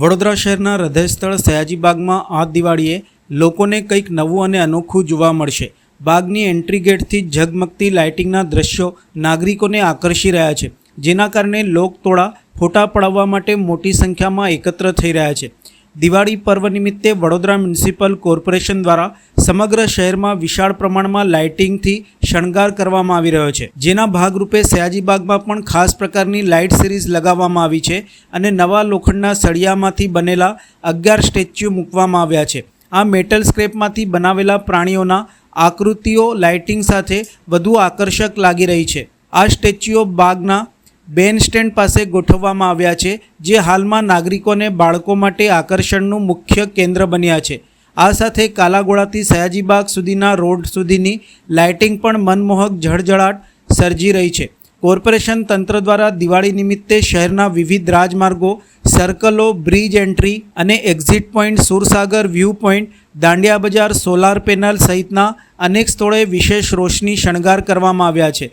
વડોદરા શહેરના હૃદયસ્થળ સયાજીબાગમાં આ દિવાળીએ લોકોને કંઈક નવું અને અનોખું જોવા મળશે. બાગની એન્ટ્રી ગેટથી ઝગમગતી લાઇટિંગના દ્રશ્યો નાગરિકોને આકર્ષી રહ્યા છે, જેના કારણે લોકટોળા ફોટા પડાવવા માટે મોટી સંખ્યામાં એકત્ર થઈ રહ્યા છે. દિવાળી પર્વ નિમિત્તે વડોદરા મ્યુનિસિપલ કોર્પોરેશન દ્વારા સમગ્ર શહેરમાં વિશાળ પ્રમાણમાં લાઇટિંગથી શણગાર કરવામાં આવી રહ્યો છે. જેના ભાગરૂપે સયાજીબાગમાં પણ ખાસ પ્રકારની લાઇટ સિરીઝ લગાવવામાં આવી છે અને નવા લોખંડના સળિયામાંથી બનેલા અગિયાર સ્ટેચ્યુ મૂકવામાં આવ્યા છે. આ મેટલ સ્ક્રેપમાંથી બનાવેલા પ્રાણીઓના આકૃતિઓ લાઇટિંગ સાથે વધુ આકર્ષક લાગી રહી છે. આ સ્ટેચ્યુઓ બાગના બેન સ્ટેન્ડ પાસે ગોઠવવામાં આવ્યા છે, જે હાલમાં નાગરિકોને બાળકો માટે આકર્ષણનું મુખ્ય કેન્દ્ર બન્યા છે. આ સાથે કાલાગોળાથી સયાજીબાગ સુધીના રોડ સુધીની લાઇટિંગ પણ મનમોહક જળજળાટ સર્જી રહી છે. કોર્પોરેશન તંત્ર દ્વારા દિવાળી નિમિત્તે શહેરના વિવિધ રાજમાર્ગો, સર્કલો, બ્રિજ એન્ટ્રી અને exit point Sursagar view point Dandiya Bazaar, solar panel સહિતના અનેક સ્થળોએ વિશેષ રોશની શણગાર કરવામાં આવ્યા છે.